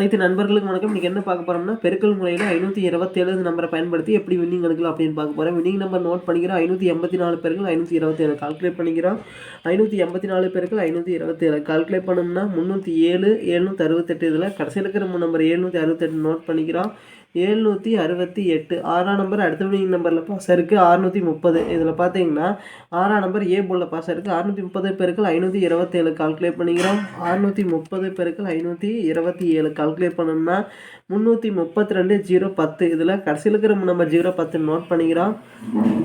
அனைத்து நண்பர்களுக்கும் வணக்கம். இன்றைக்கி என்ன பார்க்க போகிறோம்னா பெருக்கல் முறையில் ஐநூற்றி இருபத்தேழு நம்பரை பயன்படுத்தி எப்படி வின்னிங் எடுக்கலாம் அப்படின்னு பார்க்க போகிறோம் வின்னிங் நம்பர் நோட் பண்ணிக்கிறோம். ஐநூற்றி எண்பத்தி நாலு பேருக்கு ஐநூற்றி இருபத்தேழு கால்குலேட் பண்ணிக்கிறோம். ஐநூற்றி எண்பத்தி நாலு பேருக்கு ஐநூற்றி இருபத்தேழு கால்குலேட் பண்ணோம்னா முந்நூற்றி ஏழு எழுநூற்றி அறுபத்தெட்டு இதில் கடைசியில் இருக்கிற நம்பர் எழுநூற்றி அறுபத்தெட்டு நோட் பண்ணிக்கிறோம். எழுநூற்றி அறுபத்தி எட்டு. ஆறாம் நம்பர் அடுத்த வினிங் நம்பரில் பாஸ் இருக்குது அறுநூற்றி முப்பது. இதில் பார்த்தீங்கன்னா ஆறாம் நம்பர் ஏ போலில் பாஸ் இருக்குது அறுநூற்றி முப்பது பெருக்கள் ஐநூற்றி இருபத்தேழு கால்குலேட் பண்ணிக்கிறோம். அறுநூற்றி முப்பது பெருக்கள் ஐநூற்றி இருபத்தி ஏழு கால்குலேட் பண்ணோம்னா முந்நூற்றி முப்பத்தி ரெண்டு ஜீரோ பத்து. இதில் கடைசியில் இருக்கிற நம்பர் ஜீரோ பத்து நோட் பண்ணிக்கிறோம்.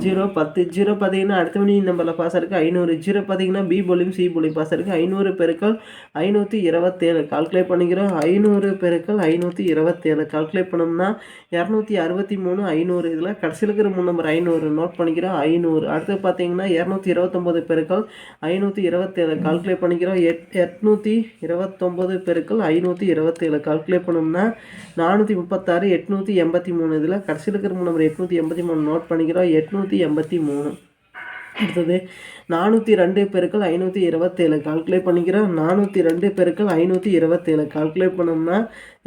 ஜீரோ பத்து. ஜீரோ பார்த்தீங்கன்னா அடுத்த மணி நம்பரில் பாஸ் இருக்குது ஐநூறு. ஜீரோ பார்த்தீங்கன்னா பி போலியும் சி போலியும் பாஸ் இருக்குது ஐநூறு பெருக்கள் ஐநூற்றி இருபத்தேழு கால்குலேட் பண்ணிக்கிறோம். ஐநூறு பெருக்கள் ஐநூற்றி இருபத்தேழு கால்குலேட் பண்ணோம்னா இரநூத்தி அறுபத்தி மூணு ஐநூறு. இதில் கடைசியில் இருக்கிற மூணு நம்பர் ஐநூறு. நோட் பண்ணிக்கிறோம் ஐநூறு. அடுத்து பார்த்தீங்கன்னா இரநூத்தி இருபத்தொம்போது பெருக்கள் ஐநூற்றி இருபத்தேழு. கால்குலேட் பண்ணிக்கிறோம் எட் எட்நூற்றி இருபத்தொம்போது பெருக்கள் ஐநூற்றி இருபத்தேழு. கால்குலேட் பண்ணோம்னா நானூற்றி முப்பத்தாறு எட்நூற்றி எண்பத்தி மூணு. இதில் கடைசியில் இருக்கிற மூணு நம்பர் எட்நூற்றி எண்பத்தி மூணு. நோட் பண்ணிக்கிறோம் எட்நூற்றி எண்பத்தி மூணு. அடுத்தது நானூற்றி ரெண்டு பெருக்கள் ஐநூற்றி இருபத்தேழு. கால்குலேட் பண்ணிக்கிறோம். நானூற்றி ரெண்டு பெருக்கள் ஐநூற்றி இருபத்தேழு. கால்குலேட் பண்ணோம்னா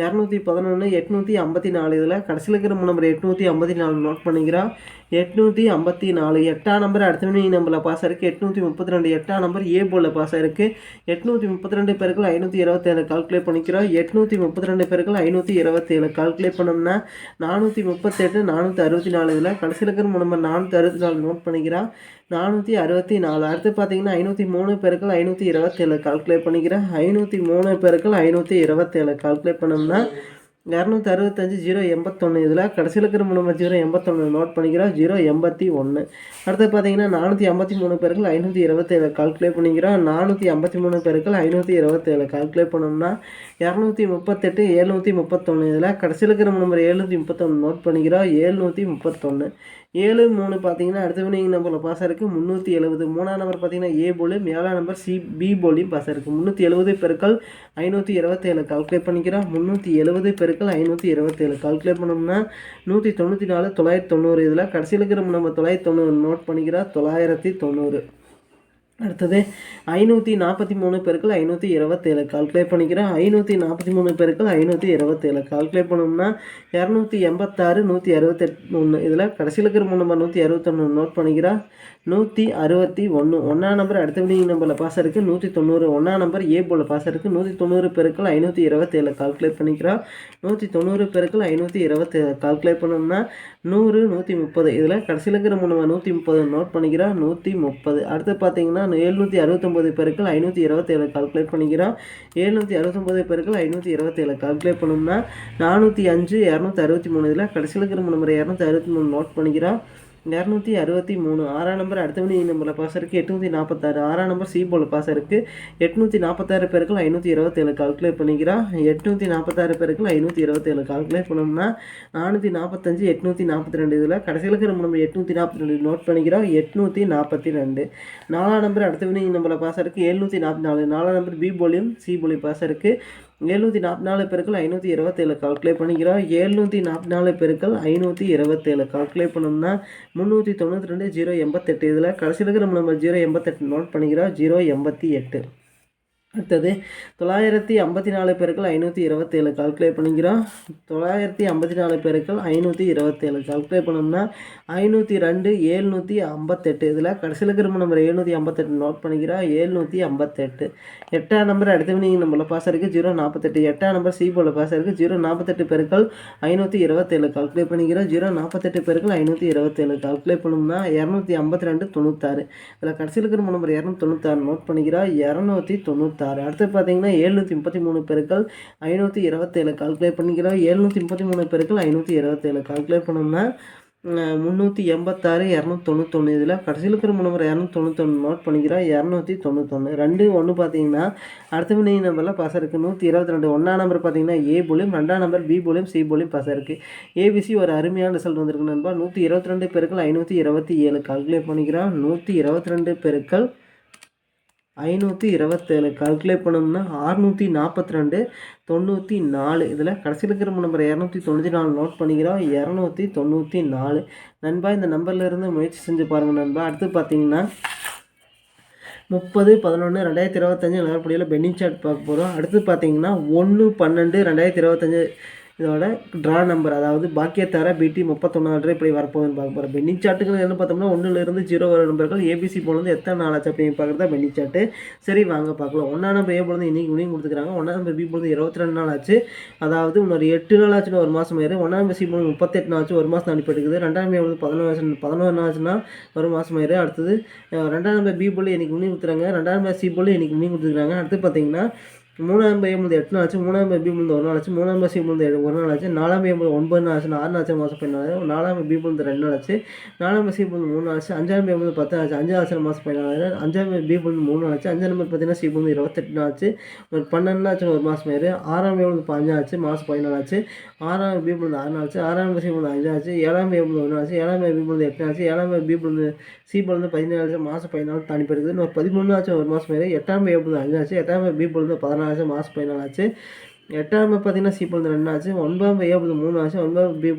இரநூத்தி பதினொன்று எட்நூற்றி ஐம்பத்தி நாலு இதில் கடைசியில் இருக்கிற நம்பர் எட்நூற்றி ஐம்பத்தி நாலு நோட் பண்ணிக்கிறோம். எட்நூற்றி ஐம்பத்தி நாலு எட்டாம் நம்பர் அடுத்த மணி நம்பரில் பாஸ் ஆயிருக்கு. எட்நூற்றி முப்பத்தி ரெண்டு எட்டாம் நம்பர் ஏ போலில் பாஸ் ஆயிருக்கு. எட்நூற்றி முப்பத்தி ரெண்டு பேருக்கள் ஐநூற்றி இருபத்தேழு. கால்குலேட் பண்ணிக்கிறோம். எட்நூற்றி முப்பத்தி ரெண்டு பேருக்கள் ஐநூற்றி இருபத்தேழு. கால்குலேட் பண்ணோம்னா நானூற்றி முப்பத்தெட்டு நானூற்றி அறுபத்தி நாலு இதில் கடைசியில் இருக்கிற நம்பர் நானூற்றி அறுபத்தி நாலு நோட் பண்ணிக்கிறோம். நானூற்றி அறுபத்தி நாலு. அடுத்து பார்த்தீங்கன்னா ஐநூற்றி மூணு பேருக்கள் ஐநூற்றி இருபத்தேழு கால்குலேட் பண்ணிக்கிறேன். ஐநூற்றி மூணு பேருக்கள் ஐநூற்றி இருபத்தேழு கால்குலேட் பண்ணோம்னா இரநூத்தி அறுபத்தஞ்சு ஜீரோ எண்பத்தொன்று இதில் கடைசியில் இருக்கிற மூணு ஜீரோ எண்பத்தொன்று நோட் பண்ணிக்கிறோம். ஜீரோ எண்பத்தி ஒன்று அடுத்து பார்த்தீங்கன்னா நானூற்றி ஐம்பத்தி மூணு பேருக்கு ஐநூற்றி இருபத்தேழு கால்குலேட் பண்ணிக்கிறோம். நானூற்றி ஐம்பத்தி மூணு பேருக்கு ஐநூற்றி இருபத்தேழு கால்குலேட் பண்ணோம்னா இரநூத்தி முப்பத்தெட்டு எழுநூற்றி முப்பத்தொன்று இதில் கடைசியில் இருக்கிற நம்பர் எழுநூற்றி முப்பத்தொன்று நோட் பண்ணிக்கிறோம். எழுநூற்றி முப்பத்தொன்று ஏழு மூணு பார்த்தீங்கன்னா அடுத்த வினிங் நம்பரில் பாஸ் இருக்குது முந்நூற்றி எழுபது. மூணாம் நம்பர் பார்த்தீங்கன்னா ஏ போலு ஏழாம் நம்பர் சி பி போலியும் பாஸ் இருக்குது முந்நூற்றி எழுபது பெருக்கள் ஐநூற்றி இருபத்தேழு. கால்குலேட் பண்ணிக்கிறோம். முந்நூற்றி எழுபது பெருக்கள் ஐநூற்றி இருபத்தேழு. கால்குலேட் பண்ணோம்னா நூற்றி தொண்ணூற்றி நாலு தொள்ளாயிரத்தி தொண்ணூறு. இதில் கடைசியில் இருக்கிற நம்ம தொள்ளாயிரத்தி தொண்ணூறு. நோட் பண்ணிக்கிறோம் தொள்ளாயிரத்தி தொண்ணூறு. அடுத்தது ஐநூற்றி நாற்பத்தி மூணு பேருக்கள் ஐநூற்றி இருபத்தேழு. கால்குலேட் பண்ணிக்கிறேன். ஐநூற்றி நாற்பத்தி மூணு பேருக்கள் ஐநூற்றி இருபத்தேழு. கால்குலேட் பண்ணோம்னா இரநூத்தி எண்பத்தாறு நூற்றி அறுபத்தெட்டு ஒன்று இதில் கடைசியில் இருக்கிற மூணு நம்பர் நூற்றி அறுபத்தொன்று நோட் பண்ணிக்கிறேன் நூற்றி அறுபத்தி ஒன்று ஒன்றாம் நம்பர் அடுத்த விடிங் நம்பரில் பாஸ் இருக்குது நூற்றி தொண்ணூறு. ஒன்றாம் நம்பர் ஏ போல் பாஸ் இருக்குது நூற்றி தொண்ணூறு பேருக்கள் ஐநூற்றி இருபத்தேழு. கால்குலேட் பண்ணிக்கிறோம் நூற்றி தொண்ணூறு பெருக்கள் ஐநூற்றி இருபத்தேழு. கால்குலேட் பண்ணோம்னா நூறு நூற்றி முப்பது. இதில் கடைசியில் இருக்கிற மூணு நூற்றி முப்பது நோட் பண்ணிக்கிறோம் நூற்றி முப்பது. அடுத்து பார்த்தீங்கன்னா எழுநூற்றி அறுபத்தொம்போது பேருக்கு ஐநூற்றி இருபத்தேழு கால்குலேட் பண்ணிக்கிறோம். எழுநூற்றி அறுபத்தொம்போது பேருக்கு ஐநூற்றி இருபத்தேழு கால்குலேட் பண்ணோம்னா நானூற்றி அஞ்சு இரநூத்தி அறுபத்தி மூணு. இதில் கடைசியில் இருக்கிற நம்பர் இரநூத்தி அறுபத்தி மூணு நோட் பண்ணிக்கிறோம். இரநூத்தி அறுபத்தி மூணு. ஆறாம் நம்பர் அடுத்த மணி நம்பரில் பாஸ் இருக்குது எட்நூற்றி நாற்பத்தாறு ஆறாம் நம்பர் சி போல் பாஸ் இருக்குது எட்நூற்றி நாற்பத்தாறு பேருக்கு ஐநூற்றி இருபத்தேழு கால்குலேட் பண்ணிக்கிறான் எட்நூற்றி நாற்பத்தாறு பேருக்கு ஐநூற்றி இருபத்தேழு கால்குலேட் பண்ணோம்னா நானூற்றி நாற்பத்தஞ்சு எட்நூற்றி நாற்பத்தி ரெண்டு இதில் கடைசியில் இருக்கிற நம்ம எட்நூற்றி நாற்பத்தி ரெண்டு நோட் பண்ணிக்கிறோம். எட்நூற்றி நாற்பத்தி ரெண்டு. நாலாம் நம்பர் அடுத்த மணி நம்பரில் பாஸ் இருக்குது எழுநூற்றி நாற்பத்தி நாலு. நாலாம் நம்பர் பி போலியும் சி போலியும் பாஸ் இருக்குது எழுநூற்றி நாற்பத்தி நாலு பெருக்கள் ஐநூற்றி இருபத்தேழு கால்குலேட் பண்ணிக்கிறோம் எழுநூற்றி நாற்பத்தி நாலு பெருக்கள் ஐநூற்றி இருபத்தேழு கால்குலேட் பண்ணோம்னா முந்நூற்றி தொண்ணூற்றி ரெண்டு ஜீரோ எண்பத்தெட்டு. இதில் கடைசியில் இருக்கிற நம்ம ஜீரோ எண்பத்தெட்டு நோட் பண்ணிக்கிறோம் ஜீரோ எண்பத்தி எட்டு. அடுத்தது தொள்ளாயிரத்தி ஐம்பத்தி நாலு பேருக்கள் ஐநூற்றி இருபத்தேழு கால்குலேட் பண்ணிக்கிறோம். தொள்ளாயிரத்தி ஐம்பத்தி நாலு பேருக்கள் ஐநூற்றி இருபத்தேழு கால்குலேட் பண்ணோம்னா ஐநூற்றி ரெண்டு ஏழ்நூற்றி ஐம்பத்தெட்டு. இதில் கடைசியில் இருக்கிற நம்பர் ஏழ்நூற்றி ஐம்பத்தெட்டு நோட் பண்ணிக்கிறோம். ஏழ்நூற்றி ஐம்பத்தெட்டு. எட்டாம் நம்பர் அடுத்த நீங்கள் நம்மள பாஸ் இருக்குது ஜீரோ நாற்பத்தெட்டு எட்டாம் நம்பர் சி போல பாஸ் இருக்குது ஜீரோ நாற்பத்தெட்டு பேருக்கள் ஐநூற்றி இருபத்தேழு கால்குலேட் பண்ணிக்கிறோம். ஜீரோ நாற்பத்தெட்டு பேருக்கள் ஐநூற்றி இருபத்தேழு கால்குலேட் பண்ணோம்னா இரநூத்தி ஐம்பத்தி ரெண்டு தொண்ணூத்தாறு. இதில் கடைசியில் இருக்கிற நம்பர் இரநூத்தி தொண்ணூத்தாறு நோட் பண்ணிக்கிறோம். இரநூத்தி தொண்ணூற்றி ஆறு அடுத்து பார்த்தீங்கன்னா ஏழ்நூற்றி முப்பத்தி மூணு பேருக்கள் ஐநூற்றி இருபத்தேழு கால்குலேட் பண்ணிக்கிறோம். ஏழ்நூற்றி முப்பத்தி மூணு பேருக்கள் ஐநூற்றி இருபத்தேழு கால்குலேட் பண்ணோம்னா முந்நூற்றி எண்பத்தாறு இரநூத்தி தொண்ணூத்தொன்று இதில் கடைசியில் இருக்கிற முன்னவர் இரநூத்தி தொண்ணூத்தொன்று நோட் பண்ணிக்கிறோம். இரநூத்தி தொண்ணூத்தொன்று ரெண்டு ஒன்று பார்த்தீங்கன்னா அடுத்த வினை நம்பரில் பாஸ் இருக்குது நூற்றி இருபத்தி ரெண்டு. ஒன்றாம் நம்பர் பார்த்தீங்கன்னா ஏ போலியும் ரெண்டாம் நம்பர் பி போலியும் சி போலியும் பாஸ் இருக்குது ஏபிசி ஒரு அருமையான ரிசல்ட் வந்திருக்கு நண்பா. நூற்றி இருபத்தி ரெண்டு பெருக்கள் ஐநூற்றி இருபத்தி ஏழு கால்குலேட் பண்ணிக்கிறோம். நூற்றி இருபத்தி ரெண்டு பெருக்கள் ஐநூற்றி இருபத்தேழு. கால்குலேட் பண்ணோம்னா ஆறுநூற்றி நாற்பத்தி ரெண்டு தொண்ணூற்றி நாலு. இதில் கடைசியில் இருக்கிற நம்பர் இரநூத்தி தொண்ணூற்றி நாலு நோட் பண்ணிக்கிறோம். இரநூத்தி தொண்ணூற்றி நாலு. நண்பா இந்த நம்பர்லேருந்து முயற்சி செஞ்சு பாருங்கள் நண்பா. அடுத்து பார்த்தீங்கன்னா முப்பது பதினொன்று ரெண்டாயிரத்தி இருபத்தஞ்சு நிலப்படியில் பென்னிங் சார்ட் பார்க்க போகிறோம் அடுத்து பார்த்தீங்கன்னா ஒன்று பன்னெண்டு ரெண்டாயிரத்தி இருபத்தஞ்சு. இதோட ட்ரா நம்பர் அதாவது பாக்கியத்தார பிடி முப்பத்தொன்னாறு இப்படி வரப்போகுதுன்னு பார்க்க போகிறோம் பென்னிங் சாட்டுகள் என்ன பார்த்தோம்னா ஒன்றுலேருந்து ஜீரோ வர நம்பர்கள் ஏபிசி போலேருந்து எத்தனை நாள் ஆச்சு அப்படின்னு பார்க்குறது தான் சாட்டு சரி வாங்க பார்க்கலாம். ஒன்றா நம்பர் ஏ போலேருந்து இன்னைக்கு முடியும் கொடுத்துக்கிறாங்க ஒன்றா நம்பர் பி போலேருந்து இருபத்தி ரெண்டு நாள் ஆச்சு. அதாவது இன்னொரு எட்டு நாள் ஆச்சுன்னா ஒரு மாதம் ஆயிரு ஒன்றாம் நம்பர் சி போலேருந்து முப்பத்தெட்டு நாள் ஆச்சு. ஒரு மாதம் அனுப்பிட்டுருக்குது ரெண்டாம் நம்பர் வந்து பதினோரு பதினோரு நாள் ஆச்சுன்னா ஒரு மாதம் ஆயிரு அடுத்தது ரெண்டாம் நம்பர் பி போல் இன்றைக்கி முடியும் கொடுத்துறாங்க ரெண்டாம் நம்பர் சி போல் இன்னைக்கு முடியும் கொடுத்துருக்காங்க. அடுத்து பார்த்தீங்கன்னா மூணாயிரம் பை முழுது எட்டு நாள் ஆச்சு மூணாம் பை பி ஒரு நாள் ஆச்சு மூணாம் பை சி ஒரு நாள் ஆச்சு நாலாம் பை முழுது ஒன்பது நாள் ஆச்சு ஆறு நாள் ஆச்சு மாதம் பதினாலு நாலாம் பை பி ரெண்டு நாள் ஆச்சு நாலாம் பை சி மூணு நாள் ஆச்சு அஞ்சாம் பை முழுது பத்து ஆச்சு அஞ்சாம் ஆச்சு மாதம் பதினாலு அஞ்சாம் பை பி மூணு நாள் ஆச்சு அஞ்சாம் நம்பர் பார்த்தீங்கன்னா சி இருபத்தெட்டு நாள் ஆச்சு ஒரு பன்னெண்டு நாள் ஆச்சு ஒரு மாதம் ஆயிரு ஆறாம் பை முழுது பதினஞ்சு ஆச்சு மாதம் பதினாலு ஆச்சு ஆறாம் பி முழுது ஆறு ஆச்சு ஆறாம் பை சி அஞ்சு ஆச்சு ஏழாம் பை முழுது ஒரு ஆச்சு ஏழாம் பை பி எட்டு நாள் ஆச்சு ஏழாம் பை பி முழுது சி பதினேழு ஆச்சு மாதம் பதினாலு தாண்டி போயிருக்குது இன்னொரு பதிமூணு ஆச்சு ஒரு மாதம் ஆயிரு எட்டாம் பை பொழுது அஞ்சு ஆச்சு எட்டாம் பி பதினாலு ஆச்சு மாதம் பதினாலு ஆச்சு எட்டாம் பார்த்தீங்கன்னா சி பொழுது ரெண்டு ஆச்சு. ஒன்பதாம் பை ஏ மூணு ஆச்சு. ஒன்பதாம் பி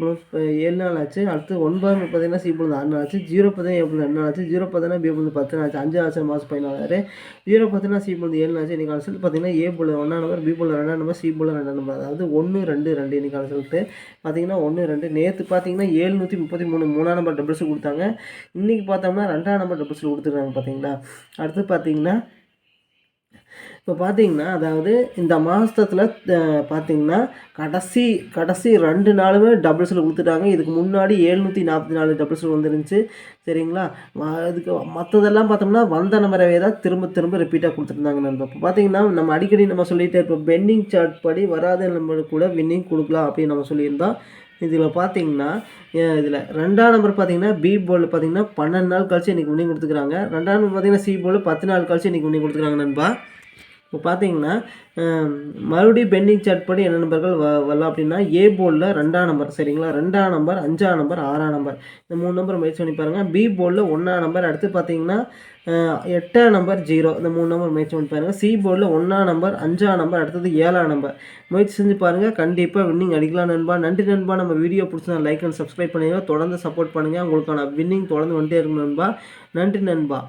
ஏழு நாள் ஆச்சு. அடுத்து ஒன்பதாம் பார்த்தீங்கன்னா சி பொழுது ஆறு நாள் ஆச்சு. ஜீரோ பார்த்தீங்கன்னா ஏ ரெண்டு நாள் ஆச்சு. ஜீரோ பார்த்தீங்கன்னா பி பத்து நாள் ஆச்சு. அஞ்சு ஆச்சு மாதம் பதினாலாயிரம் ஜீரோ பார்த்தீங்கன்னா சி பொழுது ஏழு நாள் ஆச்சு. இன்னைக்கு ரிசல்ட் பார்த்தீங்கன்னா ஏ பொழுது ஒன்றாம் நம்பர் பி ரெண்டாம் நம்பர் சி பொழுது ரெண்டாம் நம்பர் அதாவது ஒன்று ரெண்டு ரெண்டு இன்னைக்கு ரிசல்ட்டு பார்த்தீங்கன்னா ஒன்று ரெண்டு. நேற்று பார்த்தீங்கன்னா ஏழ்நூற்றி முப்பத்தி மூணு மூணாம் நம்பர் டபுள்ஸ் கொடுத்தாங்க. இன்றைக்கி பார்த்தோம்னா ரெண்டாம் நம்பர் டபுள்ஸ் கொடுத்துருக்காங்க பார்த்தீங்களா? அடுத்து பார்த்தீங்கன்னா இப்போ பார்த்தீங்கன்னா அதாவது இந்த மாதத்தில் பார்த்தீங்கன்னா கடைசி கடைசி ரெண்டு நாளுமே டபுள்ஸில் கொடுத்துட்டாங்க. இதுக்கு முன்னாடி எழுநூற்றி நாற்பத்தி நாலு டபுள்ஸில் வந்துருந்துச்சு. சரிங்களா? அதுக்கு மற்றதெல்லாம் பார்த்தோம்னா வந்த நம்பரவே தான் திரும்ப திரும்ப ரிப்பீட்டாக கொடுத்துருந்தாங்க. நண்பா இப்போ பார்த்தீங்கன்னா நம்ம அடிக்கடி நம்ம சொல்லிகிட்டே இருப்போம் பெண்டிங் சார்ட் படி வராத நம்பருக்கு கூட வின்னிங் கொடுக்கலாம் அப்படின்னு நம்ம சொல்லியிருந்தோம் இதில் பார்த்தீங்கன்னா இதில் ரெண்டாம் நம்பர் பார்த்தீங்கன்னா பி போர்டில் பார்த்தீங்கன்னா பன்னெண்டு நாள் கழிச்சு இன்றைக்கி வின்னிங் கொடுத்துக்கிறாங்க. ரெண்டாம் நம்பர் பார்த்தீங்கன்னா சி போர்டில் பத்து நாள் கழிச்சு இன்றைக்கி வின்னிங் கொடுத்துக்கிறாங்க நண்பா. இப்போ பார்த்தீங்கன்னா மறுபடியும் பெண்டிங் சார்ட் படி என்ன நம்பர்கள் வ வரலாம் அப்படின்னா ஏ போர்டில் ரெண்டாம் நம்பர் சரிங்களா? ரெண்டாம் நம்பர் அஞ்சாம் நம்பர் ஆறாம் நம்பர் இந்த மூணு நம்பர் முயற்சி பண்ணி பாருங்கள் பி போர்டில் ஒன்றாம் நம்பர் அடுத்து பார்த்தீங்கன்னா எட்டாம் நம்பர் ஜீரோ இந்த மூணு நம்பர் முயற்சி பண்ணி பாருங்கள் சி போர்டில் ஒன்றாம் நம்பர் அஞ்சாம் நம்பர் அடுத்தது ஏழாம் நம்பர் முயற்சி செஞ்சு பாருங்கள் கண்டிப்பாக வின்னிங் அடிக்கலாம் நண்பா. நன்றி நண்பா. நம்ம வீடியோ பிடிச்சா லைக் அண்ட் சப்ஸ்கிரைப் பண்ணிடுங்க தொடர்ந்து சப்போர்ட் பண்ணுங்கள் உங்களுக்கான வின்னிங் தொடர்ந்து வந்துட்டே இருக்கும் நண்பா. நன்றி நண்பா.